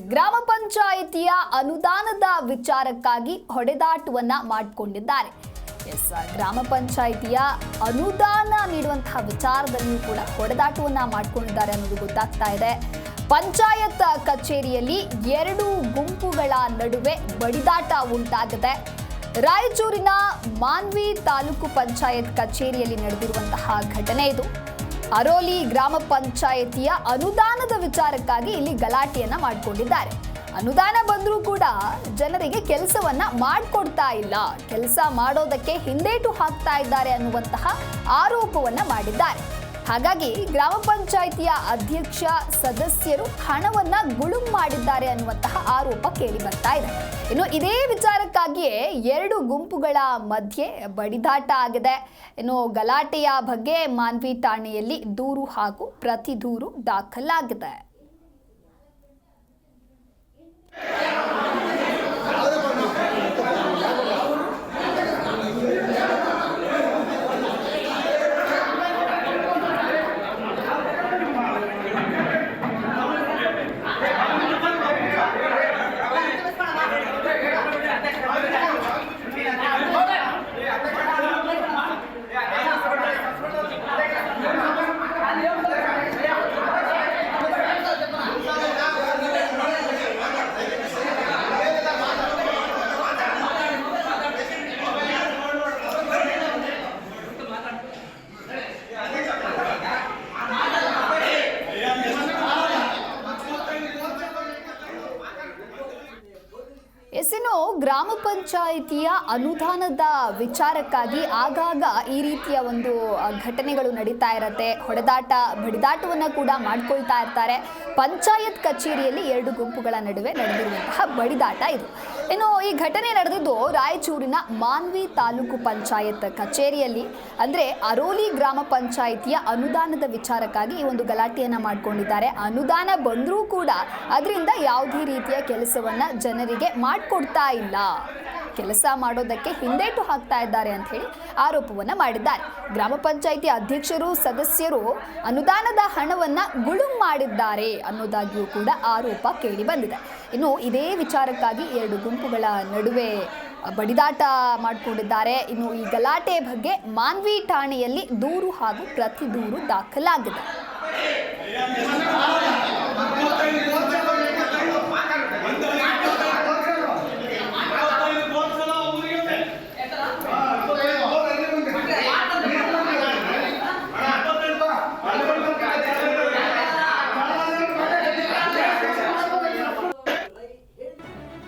ಗ್ರಾಮ ಪಂಚಾಯಿತಿಯ ಅನುದಾನದ ವಿಚಾರಕ್ಕಾಗಿ ಹೊಡೆದಾಟವನ್ನ ಮಾಡಿಕೊಂಡಿದ್ದಾರೆ. ಎಸ್ ಗ್ರಾಮ ಪಂಚಾಯಿತಿಯ ಅನುದಾನ ನೀಡುವಂತಹ ವಿಚಾರದಲ್ಲಿಯೂ ಕೂಡ ಹೊಡೆದಾಟವನ್ನ ಮಾಡಿಕೊಂಡಿದ್ದಾರೆ ಅನ್ನೋದು ಗೊತ್ತಾಗ್ತಾ ಇದೆ. ಪಂಚಾಯತ್ ಕಚೇರಿಯಲ್ಲಿ ಎರಡು ಗುಂಪುಗಳ ನಡುವೆ ಬಡಿದಾಟ ಉಂಟಾಗಿದೆ. ರಾಯಚೂರಿನ ಮಾನ್ವಿ ತಾಲೂಕು ಪಂಚಾಯತ್ ಕಚೇರಿಯಲ್ಲಿ ನಡೆದಿರುವಂತಹ ಘಟನೆ ಇದು. ಅರೋಲಿ ಗ್ರಾಮ ಪಂಚಾಯತಿಯ ಅನುದಾನದ ವಿಚಾರಕ್ಕಾಗಿ ಇಲ್ಲಿ ಗಲಾಟೆಯನ್ನ ಮಾಡಿಕೊಂಡಿದ್ದಾರೆ. ಅನುದಾನ ಬಂದರೂ ಕೂಡ ಜನರಿಗೆ ಕೆಲಸವನ್ನ ಮಾಡಿಕೊಡ್ತಾ ಇಲ್ಲ. ಕೆಲಸ ಮಾಡೋದಕ್ಕೆ ಹಿಂದೇಟು ಹಾಕ್ತಾ ಇದ್ದಾರೆ ಅನ್ನುವಂತಹ ಆರೋಪವನ್ನ ಮಾಡಿದ್ದಾರೆ. ಹಾಗಾಗಿ ಗ್ರಾಮ ಪಂಚಾಯಿತಿಯ ಅಧ್ಯಕ್ಷ ಸದಸ್ಯರು ಹಣವನ್ನ ಗುಳುಂ ಮಾಡಿದ್ದಾರೆ ಅನ್ನುವಂತಹ ಆರೋಪ ಕೇಳಿ ಬರ್ತಾ ಇದೆ. ಇನ್ನು ಇದೇ ವಿಚಾರಕ್ಕಾಗಿಯೇ ಎರಡು ಗುಂಪುಗಳ ಮಧ್ಯೆ ಬಡಿದಾಟ ಆಗಿದೆ. ಇನ್ನು ಗಲಾಟೆಯ ಬಗ್ಗೆ ಮಾನ್ವಿ ಠಾಣೆಯಲ್ಲಿ ದೂರು ಹಾಗೂ ಪ್ರತಿ ದೂರು ದಾಖಲಾಗಿದೆ. ಎಸ್ ಇನ್ನು ಗ್ರಾಮ ಪಂಚಾಯಿತಿಯ ಅನುದಾನದ ವಿಚಾರಕ್ಕಾಗಿ ಆಗಾಗ ಈ ರೀತಿಯ ಒಂದು ಘಟನೆಗಳು ನಡೀತಾ ಇರತ್ತೆ. ಹೊಡೆದಾಟ, ಬಡಿದಾಟವನ್ನ ಕೂಡ ಮಾಡ್ಕೊಳ್ತಾ ಇರ್ತಾರೆ. ಪಂಚಾಯತ್ ಕಚೇರಿಯಲ್ಲಿ ಎರಡು ಗುಂಪುಗಳ ನಡುವೆ ನಡೆದಿರುವಂತಹ ಬಡಿದಾಟ ಇದು. ಇನ್ನು ಈ ಘಟನೆ ನಡೆದಿದ್ದು ರಾಯಚೂರಿನ ಮಾನ್ವಿ ತಾಲೂಕು ಪಂಚಾಯತ್ ಕಚೇರಿಯಲ್ಲಿ. ಅಂದ್ರೆ ಅರೋಲಿ ಗ್ರಾಮ ಪಂಚಾಯಿತಿಯ ಅನುದಾನದ ವಿಚಾರಕ್ಕಾಗಿ ಈ ಒಂದು ಗಲಾಟೆಯನ್ನ ಮಾಡಿಕೊಂಡಿದ್ದಾರೆ. ಅನುದಾನ ಬಂದರೂ ಕೂಡ ಅದರಿಂದ ಯಾವುದೇ ರೀತಿಯ ಕೆಲಸವನ್ನ ಜನರಿಗೆ ಮಾಡಿಕೊಡ್ತಾ ಇಲ್ಲ. ಕೆಲಸ ಮಾಡೋದಕ್ಕೆ ಹಿಂದೇಟು ಹಾಕ್ತಾ ಇದ್ದಾರೆ ಅಂತ ಹೇಳಿ ಆರೋಪವನ್ನ ಮಾಡಿದ್ದಾರೆ. ಗ್ರಾಮ ಪಂಚಾಯಿತಿ ಅಧ್ಯಕ್ಷರು, ಸದಸ್ಯರು ಅನುದಾನದ ಹಣವನ್ನ ಗುಳುಂ ಮಾಡಿದ್ದಾರೆ ಅನ್ನೋದಾಗಿಯೂ ಕೂಡ ಆರೋಪ ಕೇಳಿ ಬಂದಿದೆ. ಇನ್ನು ಇದೇ ವಿಚಾರಕ್ಕಾಗಿ ಎರಡು ಗುಂಪುಗಳ ನಡುವೆ ಬಡಿದಾಟ ಮಾಡಿಕೊಂಡಿದ್ದಾರೆ. ಇನ್ನು ಈ ಗಲಾಟೆ ಬಗ್ಗೆ ಮಾನ್ವಿ ಠಾಣೆಯಲ್ಲಿ ದೂರು ಹಾಗೂ ಪ್ರತಿ ದೂರು ದಾಖಲಾಗಿದೆ.